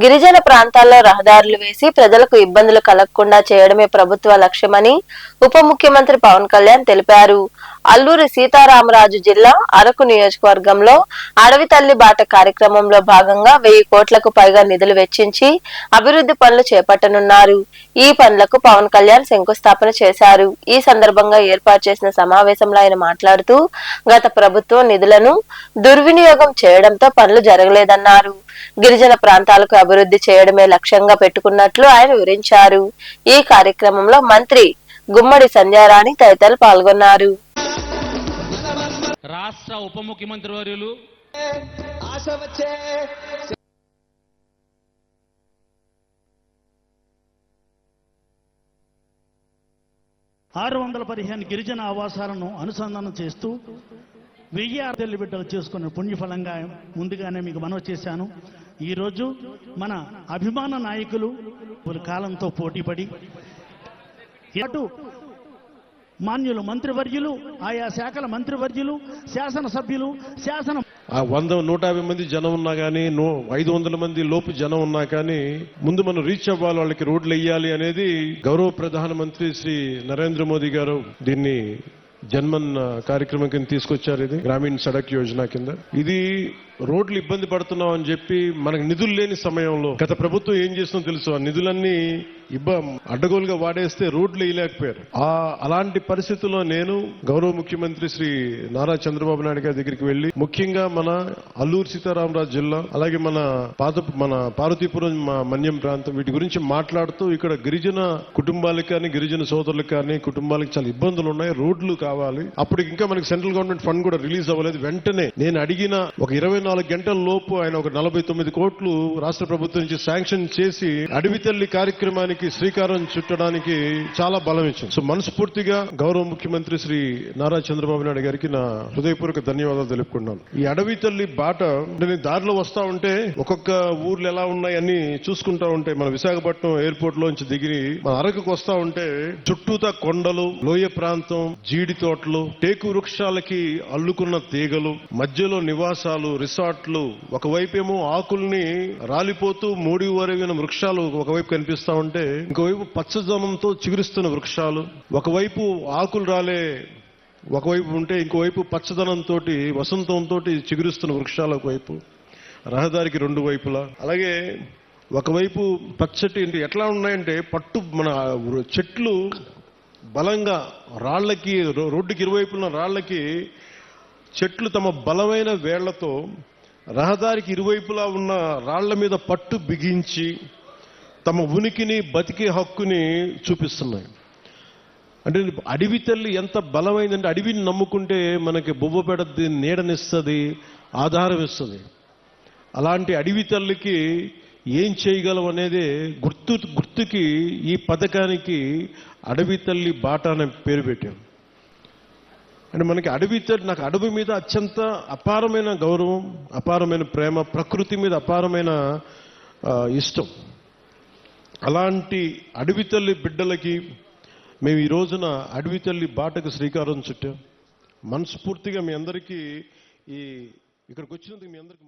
గిరిజన ప్రాంతాల్లో రహదారులు వేసి ప్రజలకు ఇబ్బందులు కలగకుండా చేయడమే ప్రభుత్వ లక్ష్యమని ఉప ముఖ్యమంత్రి పవన్ కళ్యాణ్ తెలిపారు. అల్లూరి సీతారామరాజు జిల్లా అరకు నియోజకవర్గంలో అడవి తల్లి బాట కార్యక్రమంలో భాగంగా వెయ్యి కోట్లకు పైగా నిధులు వెచ్చించి అభివృద్ధి పనులు చేపట్టనున్నారు. ఈ పనులకు పవన్ కళ్యాణ్ శంకుస్థాపన చేశారు. ఈ సందర్భంగా ఏర్పాటు చేసిన సమావేశంలో ఆయన మాట్లాడుతూ గత ప్రభుత్వం నిధులను దుర్వినియోగం చేయడంతో పనులు జరగలేదన్నారు. గిరిజన ప్రాంతాలకు అభివృద్ధి చేయడమే లక్ష్యంగా పెట్టుకున్నట్లు ఆయన వివరించారు. ఈ కార్యక్రమంలో మంత్రి గుమ్మడి సంధ్యారాణి తదితరులు పాల్గొన్నారు. రాష్ట్ర ఉప ముఖ్యమంత్రి వర్యులు ఆరు వందల పదిహేను గిరిజన ఆవాసాలను అనుసంధానం చేస్తూ వెయ్యి ఆరు తెల్లి బిడ్డలు చేసుకున్న పుణ్యఫలంగా ముందుగానే మీకు మనవి చేశాను. ఈరోజు మన అభిమాన నాయకులు కాలంతో పోటీపడి అటు మాన్యులు మంత్రివర్యులు ఆయా శాఖల మంత్రివర్యులు శాసనసభ్యులు శాసన ఆ వంద నూట యాభై మంది జనం ఉన్నా కానీ ఐదు వందల మంది లోపు జనం ఉన్నా కానీ ముందు మనం రీచ్ అవ్వాలి వాళ్ళకి రోడ్లు వేయాలి అనేది గౌరవ ప్రధానమంత్రి శ్రీ నరేంద్ర మోదీ గారు దీన్ని జన్మన్ కార్యక్రమం కింద తీసుకొచ్చారు ఇది గ్రామీణ సడక్ యోజన కింద. ఇది రోడ్లు ఇబ్బంది పడుతున్నాం అని చెప్పి మనకు నిధులు లేని సమయంలో గత ప్రభుత్వం ఏం చేస్తుందో తెలుసు? ఆ నిధులన్నీ ఇబ్బ అడ్డగోలుగా వాడేస్తే రోడ్లు వేయలేకపోయారు. ఆ అలాంటి పరిస్థితుల్లో నేను గౌరవ ముఖ్యమంత్రి శ్రీ నారా చంద్రబాబు నాయుడు గారి దగ్గరికి వెళ్ళి ముఖ్యంగా మన అల్లూరు సీతారామరాజు జిల్లా అలాగే మన పాత మన పార్వతీపురం మన్యం ప్రాంతం వీటి గురించి మాట్లాడుతూ ఇక్కడ గిరిజన కుటుంబాలకు కానీ గిరిజన సోదరులకు కానీ కుటుంబాలకు చాలా ఇబ్బందులు ఉన్నాయి. రోడ్లు కావాలి. అప్పుడు ఇంకా మనకి సెంట్రల్ గవర్నమెంట్ ఫండ్ కూడా రిలీజ్ అవ్వలేదు. వెంటనే నేను అడిగిన ఒక ఇరవై నాలుగు గంటల లోపు ఆయన ఒక నలభై తొమ్మిది కోట్లు రాష్ట్ర ప్రభుత్వం నుంచి శాంక్షన్ చేసి అడవి తల్లి కార్యక్రమానికి శ్రీకారం చుట్టడానికి చాలా బలం ఇచ్చింది సో మనస్ఫూర్తిగా గౌరవ ముఖ్యమంత్రి శ్రీ నారా చంద్రబాబు నాయుడు గారికి నా హృదయపూర్వక ధన్యవాదాలు తెలుపుకున్నాను ఈ అడవి తల్లి బాట నేను దారిలో వస్తా ఉంటే ఒక్కొక్క ఊర్లు ఎలా ఉన్నాయని చూసుకుంటా ఉంటే మన విశాఖపట్నం ఎయిర్పోర్ట్ లోంచి దిగి మన అరకుకు వస్తా ఉంటే చుట్టూతా కొండలు లోయ ప్రాంతం జీడి తోటలు టేకు వృక్షాలకి అల్లుకున్న తీగలు మధ్యలో నివాసాలు రిసార్ట్లు ఒకవైపేమో ఆకుల్ని రాలిపోతూ మూడి వరగిన వృక్షాలు ఒకవైపు కనిపిస్తా ఉంటే ఇంకోవైపు పచ్చదనంతో చిగురిస్తున్న వృక్షాలు ఒకవైపు ఆకులు రాలే ఒకవైపు ఉంటే ఇంకోవైపు పచ్చదనంతో వసంతంతో చిగురిస్తున్న వృక్షాలు ఒకవైపు రహదారికి రెండు వైపులా. అలాగే ఒకవైపు పచ్చటి అంటే ఎట్లా ఉన్నాయంటే పట్టు మన చెట్లు బలంగా రాళ్ళకి రో- రోడ్డుకి ఇరువైపున రాళ్ళకి చెట్లు తమ బలమైన వేళ్ళతో రహదారికి ఇరువైపులా ఉన్న రాళ్ళ మీద పట్టు బిగించి తమ ఉనికిని బతికే హక్కుని చూపిస్తున్నాయి. అంటే అడవి తల్లి ఎంత బలమైందంటే అడవిని నమ్ముకుంటే మనకి బొబ్బ పెడద్ది నీడనిస్తుంది ఆధారం ఇస్తుంది. అలాంటి అడవి తల్లికి ఏం చేయగలం అనేది గుర్తు గుర్తుకి ఈ పథకానికి అడవి తల్లి బాట అనే పేరు పెట్టాం. అంటే మనకి అడవి తల్లి నాకు అడవి మీద అత్యంత అపారమైన గౌరవం అపారమైన ప్రేమ ప్రకృతి మీద అపారమైన ఇష్టం. అలాంటి అడవి తల్లి బిడ్డలకి మేము ఈ రోజున అడవి తల్లి బాటకు శ్రీకారం చుట్టాం. మనస్ఫూర్తిగా మీ అందరికీ ఈ ఇక్కడికి వచ్చినందుకు మీ అందరికీ